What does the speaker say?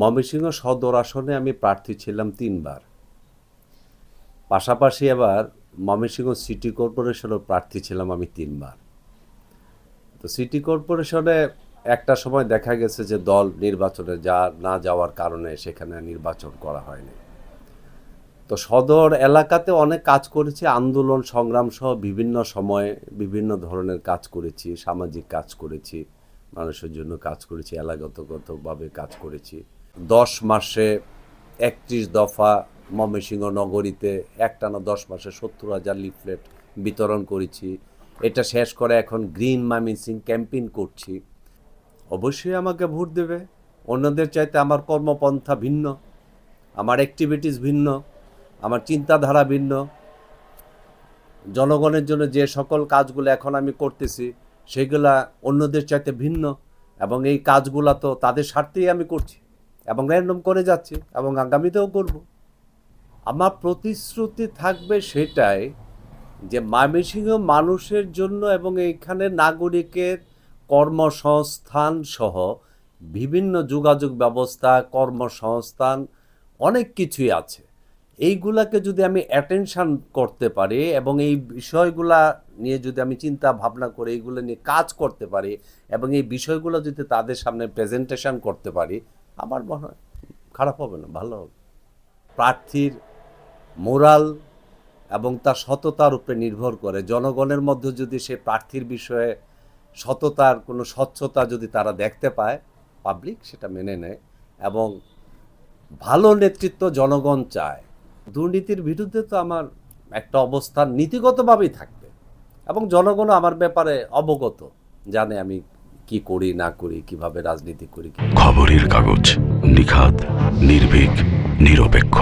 ময়মনসিংহ সদর আসনে আমি প্রার্থী ছিলাম তিনবার। পাশাপাশি আবার ময়মনসিংহ সিটি কর্পোরেশনেও প্রার্থী ছিলাম আমি তিনবার। তো সিটি কর্পোরেশনে একটা সময় দেখা গেছে যে দল নির্বাচনে যা না যাওয়ার কারণে সেখানে নির্বাচন করা হয়নি। তো সদর এলাকাতে অনেক কাজ করেছি, আন্দোলন, সংগ্রাম সহ বিভিন্ন সময়ে বিভিন্ন ধরনের কাজ করেছি, সামাজিক কাজ করেছি, মানুষের জন্য কাজ করেছি এলাকাগতগতভাবে কাজ করেছি। দশ মাসে একত্রিশ দফা ময়মনসিংহ নগরীতে একটানা দশ মাসে সত্তর হাজার লিফলেট বিতরণ করেছি। এটা শেষ করে এখন গ্রিন মামিসিং ক্যাম্পেইন করছি। অবশ্যই আমাকে ভোট দেবে। অন্যদের চাইতে আমার কর্মপন্থা ভিন্ন, আমার অ্যাক্টিভিটিস ভিন্ন, আমার চিন্তাধারা ভিন্ন। জনগণের জন্য যে সকল কাজগুলো এখন আমি করতেছি, সেগুলা অন্যদের চাইতে ভিন্ন এবং এই কাজগুলা তো তাদের স্বার্থেই আমি করছি। এবং র্যান্ডম করে যাচ্ছে এবং আগামীতেও করব। আমার প্রতিশ্রুতি থাকবে সেটাই যে ময়মনসিংহ মানুষের জন্য এবং এইখানে নাগরিকের কর্মসংস্থান সহ বিভিন্ন যোগাযোগ ব্যবস্থা, কর্মসংস্থান অনেক কিছুই আছে। এইগুলাকে যদি আমি অ্যাটেনশন করতে পারি এবং এই বিষয়গুলা নিয়ে যদি আমি চিন্তা ভাবনা করে এইগুলো নিয়ে কাজ করতে পারি এবং এই বিষয়গুলো যদি তাদের সামনে প্রেজেন্টেশন করতে পারি, আমার মনে হয় খারাপ হবে না, ভালো হবে। প্রার্থীর মোরাল এবং তার সততার উপরে নির্ভর করে। জনগণের মধ্যে যদি সে প্রার্থীর বিষয়ে সততার কোনো স্বচ্ছতা যদি তারা দেখতে পায় পাবলিক সেটা মেনে নেয় এবং ভালো নেতৃত্ব জনগণ চায় দুর্নীতির বিরুদ্ধে তো আমার একটা অবস্থান নীতিগতভাবেই থাকবে। এবং জনগণও আমার ব্যাপারে অবগত, জানে আমি কি করি, না করি, কীভাবে রাজনীতি করি খবরের কাগজ নিখাত নির্ভীক, নিরপেক্ষ।